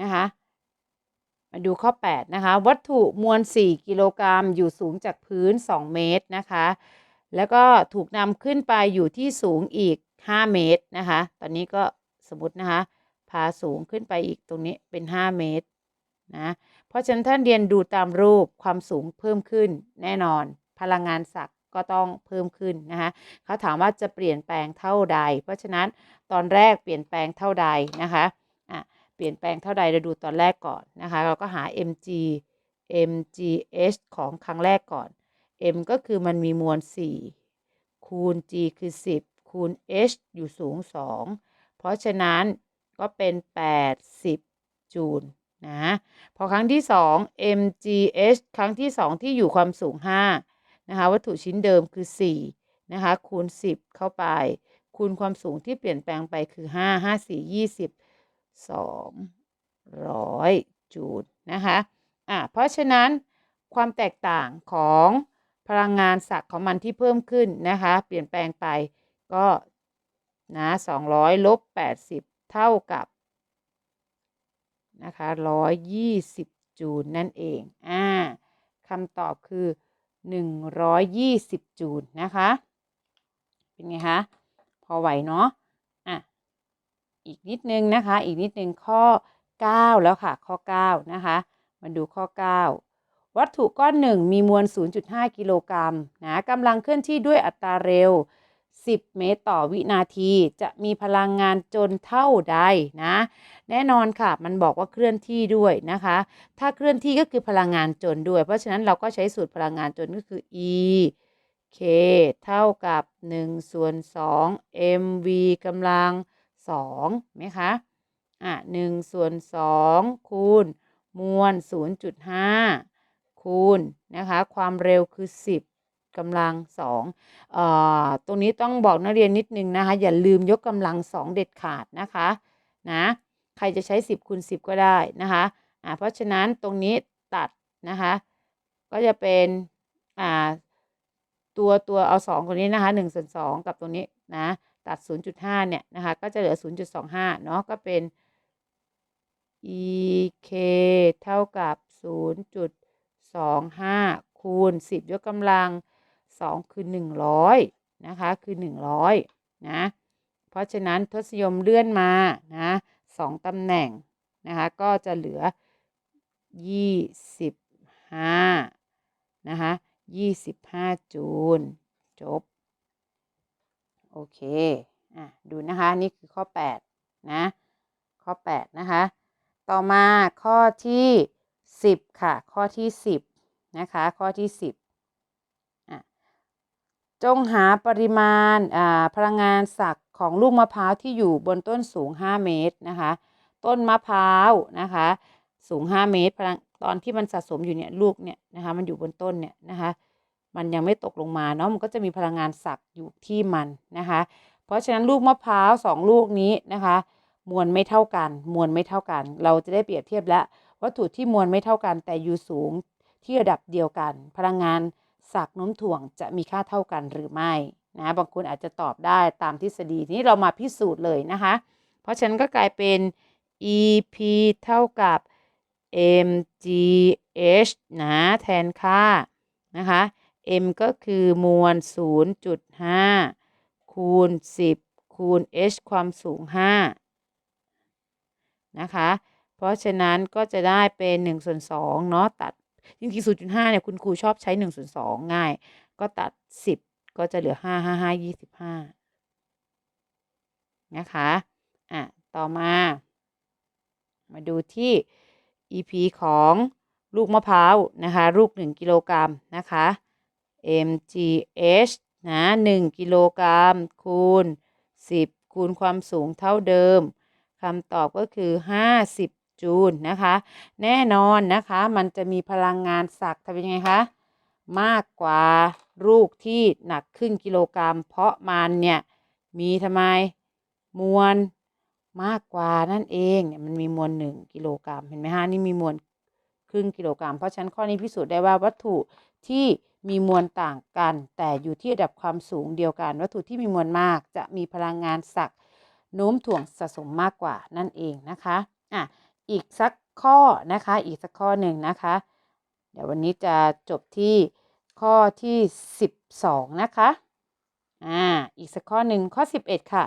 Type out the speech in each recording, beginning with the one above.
นะคะ มาดูข้อ 8 นะคะ วัตถุมวล 4 กิโลกรัมอยู่สูงจากพื้น 2 เมตรนะคะ แล้วก็ถูกนำขึ้นไปอยู่ที่สูงอีก 5 เมตรนะคะ ตอนนี้ก็สมมตินะคะ พาสูงขึ้นไปอีกตรงนี้เป็น 5 เมตรนะ เพราะฉะนั้นท่านเรียนดูตามรูปความสูงเพิ่มขึ้นแน่นอน พลังงานศักด์ก็ต้องเพิ่มขึ้นนะคะเขาถามว่าจะเปลี่ยนแปลงเท่าใด เพราะฉะนั้นตอนแรกเปลี่ยนแปลงเท่าใดนะคะ ลี่ยนแปลงเท่าใดเราดูตอนแรกก่อนนะคะ เราก็หา mg mgh ของครั้งแรกก่อน m ก็คือมันมีมวล 4 คูณ g คือ 10 คูณ h อยู่สูง 2 เพราะฉะนั้นก็เป็น 80 จูลนะ พอครั้งที่ 2 mgh ครั้งที่ 2 ที่อยู่ความสูง 5 นะคะ วัตถุชิ้นเดิมคือ 4 นะคะ คูณ 10 เข้าไป คูณความสูงที่เปลี่ยนแปลงไปคือ 5 5 4 20 200 จูลนะคะอะเพราะฉะนั้นความแตกต่างของพลังงานศักของมันที่เพิ่มขึ้นนะคะ เปลี่ยนแปลงไปก็นะ200ลบ80 เท่ากับนะคะ120 จูลนั่นเองอ่าคำตอบคือ 120 จูลนะคะ เป็นไงคะ พอไหวเนาะ อีกนิดนึงนะคะ อีกนิดนึงข้อ 9 แล้วค่ะ ข้อ 9 นะคะ มาดูข้อ 9 วัตถุก้อนหนึ่งมีมวล 0.5 กิโลกรัมนะกำลังเคลื่อนที่ด้วยอัตราเร็ว 10 เมตรต่อวินาที จะมีพลังงานจนเท่าใดนะ แน่นอนค่ะ มันบอกว่าเคลื่อนที่ด้วยนะคะ ถ้าเคลื่อนที่ก็คือพลังงานจนด้วย เพราะฉะนั้นเราก็ใช้สูตรพลังงานจนก็คือ E K เท่ากับ1ส่วน2 mv กำลัง 2ไหมคะอะ1ส่วน2คูณ มวล0.5คูณนะคะความเร็วคือ10กำลัง2เอ่อตรงนี้ต้องบอกนักเรียนนิดนึงนะคะ อย่าลืมยกกำลัง2เด็ดขาดนะคะนะใครจะใช้ 10คูณ10 ก็ได้นะคะอ่าเพราะฉะนั้นตรงนี้ตัดนะคะก็จะเป็นอ่าตัวตัวเอา2ตรงนี้นะคะ1ส่วน2กับตรงนี้นะ ตัด 0.5 เนี่ย นะคะ ก็จะเหลือ 0.25 เนาะก็เป็น ek เท่ากับ 0.25 คูณ 10 ยกกำลัง 2 คือ 100 นะคะ คือ 100 นะ เพราะฉะนั้นทศนิยมเลื่อนมา นะ2ตำแหน่ง นะคะ ก็จะเหลือ 25 นะคะ 25 จูลจบ โอเคอะดูนะคะนี่คือข้อ 8 นะ ข้อ 8 นะคะ ต่อมาข้อที่ 10 ค่ะ ข้อที่ 10 นะคะ ข้อที่ 10อะจงหาปริมาณอ่าพลังงานศักย์ของลูกมะพร้าวที่อยู่บนต้นสูง 5 เมตรนะคะ ต้นมะพร้าวนะคะสูง 5 เมตรพลังตอนที่มันสะสมอยู่เนี่ยลูกเนี่ยนะคะมันอยู่บนต้นเนี่ยนะคะ มันยังไม่ตกลงมาเนาะมันก็จะมีพลังงานศักย์อยู่ที่มันนะคะ เพราะฉะนั้นลูกมะพร้าวสองลูกนี้นะคะ มวลไม่เท่ากัน มวลไม่เท่ากัน เราจะได้เปรียบเทียบแล้ววัตถุที่มวลไม่เท่ากันแต่อยู่สูงที่ระดับเดียวกัน พลังงานศักย์น้มถ่วงจะมีค่าเท่ากันหรือไม่นะบางคนอาจจะตอบได้ตามทฤษฎีทีนี้เรามาพิสูจน์เลยนะคะ เพราะฉะนั้นก็กลายเป็น EP เท่ากับ mgh นะแทนค่านะคะ m ก็คือมวล 0.5 คูณ 10 คูณ h ความสูง 5 นะคะ เพราะฉะนั้นก็จะได้เป็น1ส่วน2เนาะตัด จริงๆ 0.5 เนี่ย คุณครูชอบใช้1ส่วน2ง่าย ก็ตัด 10 ก็จะเหลือ 5 5 5 25 นะคะ อะ ต่อมา มาดูที่ EP ของลูกมะพร้าวนะคะ ลูก 1 กิโลกรัมนะคะ mgh นะ1กิโลกรัมคูณ 10 คูณความสูงเท่าเดิมคำตอบก็คือ 50 จูลนะคะ แน่นอนนะคะมันจะมีพลังงานศักย์ทำยังไงคะ มากกว่าลูกที่หนักครึ่งกิโลกรัม เพราะมันเนี่ย มีทำไมมวลมากกว่านั่นเองเนี่ยมันมีมวล1กิโลกรัมเห็นไหมฮะนี่มีมวลครึ่งกิโลกรัม เพราะฉะนั้นข้อนี้พิสูจน์ได้ว่าวัตถุที่ มีมวลต่างกัน แต่อยู่ที่ระดับความสูงเดียวกัน วัตถุที่มีมวลมากจะมีพลังงานศักโน้มถ่วงสะสมมากกว่านั่นเองนะคะอะอีกสักข้อนะคะอีกสักข้อหนึ่งนะคะ เดี๋ยววันนี้จะจบที่ข้อที่ 12 นะคะอ่าอีกสักข้อหนึ่งข้อ 11 ค่ะ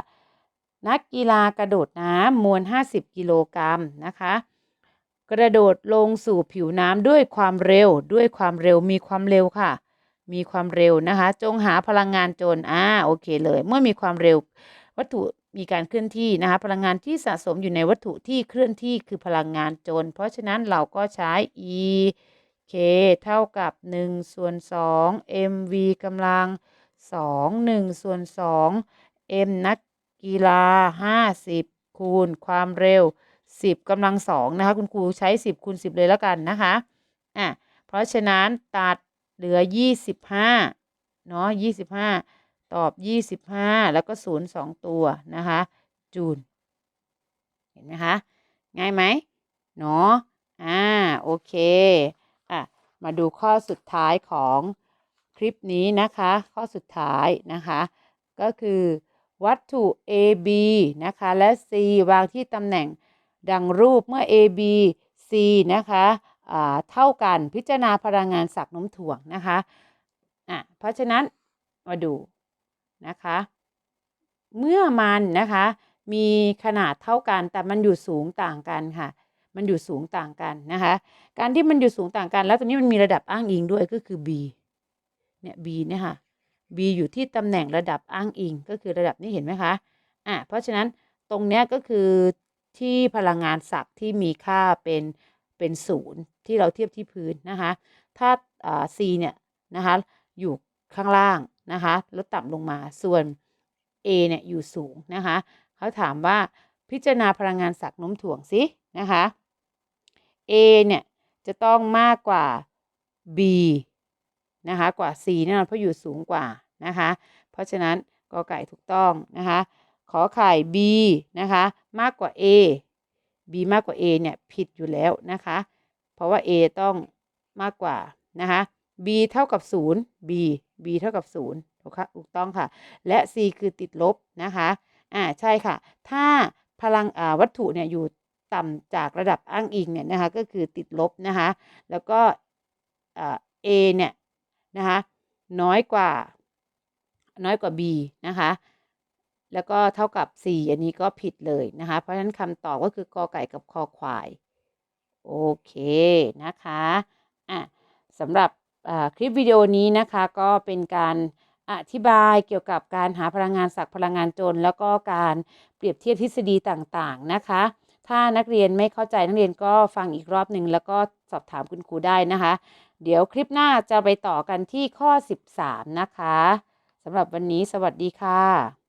นักกีฬากระโดดน้ำมวล 50 กิโลกรัมนะคะกระโดดลงสู่ผิวน้ำด้วยความเร็วด้วยความเร็วมีความเร็วค่ะ มีความเร็วนะคะ จงหาพลังงานโจรอ่าโอเคเลย เมื่อมีความเร็ววัตถุมีการเคลื่อนที่นะคะ พลังงานที่สะสมอยู่ในวัตถุที่เคลื่อนที่คือพลังงานโจรเพราะฉะนั้นเราก็ใช้ e k เท่ากับ1ส่วน2 mv กำลัง 2 1ส่วน2 m นักกีฬา 50 คูณความเร็ว 10กำลัง2นะคะ คุณครูใช้ 10คูณ10 เลยแล้วกันนะคะอะเพราะฉะนั้นตัด เหลือ25เนาะ25ตอบ25แล้วก็0 2ตัวนะคะ จูลเห็นไหมคะ ง่ายไหมเนาะอ่า โอเค อะ มาดูข้อสุดท้ายของคลิปนี้นะคะ ข้อสุดท้ายนะคะ ก็คือวัตถุ A B นะคะ และ C วางที่ตำแหน่งดังรูปเมื่อ A B C นะคะ เท่ากันพิจารณาพลังงานสักน้มถ่วงนะคะอะเพราะฉะนั้นมาดูนะคะ เมื่อมันนะคะมีขนาดเท่ากัน แต่มันอยู่สูงต่างกันค่ะ มันอยู่สูงต่างกันนะคะ การที่มันอยู่สูงต่างกัน แล้วตรงนี้มันมีระดับอ้างอิงด้วยก็คือ b เนี่ย b เนี่ยค่ะ b อยู่ที่ตำแหน่งระดับอ้างอิงก็คือระดับนี้เห็นไหมคะอะเพราะฉะนั้นตรงเนี้ยก็คือที่พลังงานศักที่มีค่าเป็นเป็นศูนย์ ที่เราเทียบที่พื้นนะคะถ้าอ่า c เนี่ยนะคะอยู่ข้างล่างนะคะลดต่ำลงมาส่วน A เนี่ยอยู่สูงนะคะเขาถามว่าพิจารณาพลังงานศักโน้มถ่วงสินะคะ A เนี่ยจะต้องมากกว่า B นะคะกว่า C แน่นอนเพราะอยู่สูงกว่านะคะเพราะฉะนั้นกอไก่ถูกต้องนะคะขอไข่ B นะคะมากกว่า A B มากกว่า A เนี่ยผิดอยู่แล้วนะคะ เพราะว่า A ต้องมากกว่านะคะ B เท่ากับ 0 B B เท่ากับ0ถูกค่ะถูกต้องค่ะ และ C คือติดลบนะคะอ่าใช่ค่ะ ถ้าพลังอ่าวัตถุเนี่ยอยู่ต่ำจากระดับอ้างอิงเนี่ยนะคะก็คือติดลบนะคะแล้วก็อ่า A เนี่ยนะคะน้อยกว่าน้อยกว่า B นะคะแล้วก็เท่ากับ C อันนี้ก็ผิดเลยนะคะ เพราะฉะนั้นคำตอบก็คือกอไก่กับคอควาย โอเคนะคะอะสำหรับคลิปวิดีโอนี้นะคะก็เป็นการอธิบายเกี่ยวกับการหาพลังงานศักพลังงานจน แล้วก็การเปรียบเทียบทฤษฎีต่างๆนะคะ ถ้านักเรียนไม่เข้าใจนักเรียนก็ฟังอีกรอบหนึ่งแล้วก็สอบถามคุณครูได้นะคะ เดี๋ยวคลิปหน้าจะไปต่อกันที่ข้อ 13 นะคะสำหรับวันนี้สวัสดีค่ะ